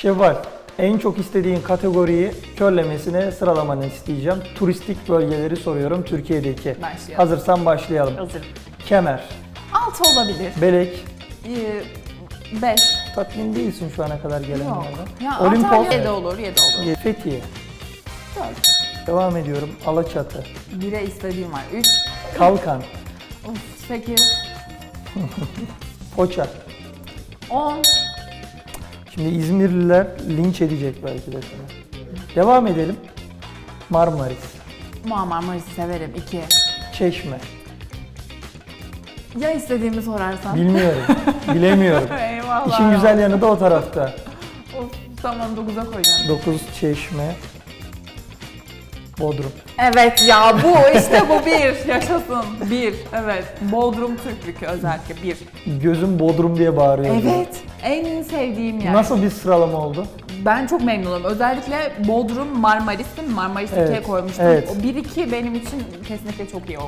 Şevval, en çok istediğin kategoriyi körlemesine sıralamanı isteyeceğim. Turistik bölgeleri soruyorum Türkiye'deki. Başlayalım. Hazırsan başlayalım. Hazırım. Kemer, 6 olabilir. Belek, 5. tatmin değilsin şu ana kadar Yok. gelenlerden. Ya Olimpos, Antalya 7 olur, 7 olur. Fethiye. 4. Devam ediyorum. Alaçatı, 1'e istediğim var. 3. Kalkan, 8. Foça. 10. Şimdi İzmirliler linç edecek belki de seni. Devam edelim. Marmaris, Muammer Maris'i severim. 2. Çeşme. Ya istediğimi sorarsan? Bilmiyorum. Bilemiyorum. Eyvallah. İşin güzel yanı da o tarafta. Of, tamam 9'a koyacağım. 9 Çeşme. Bodrum. Evet ya bu işte bu bir. Yaşasın. Bir. Evet. Bodrum Türklükü özellikle bir. Gözüm Bodrum diye bağırıyor. Evet. En sevdiğim yer. Nasıl bir sıralama oldu? Ben çok memnunum. Özellikle Bodrum Marmaris'in Marmaris Evet, 2'ye koymuştum. evet. O 1-2 benim için kesinlikle çok iyi oldu.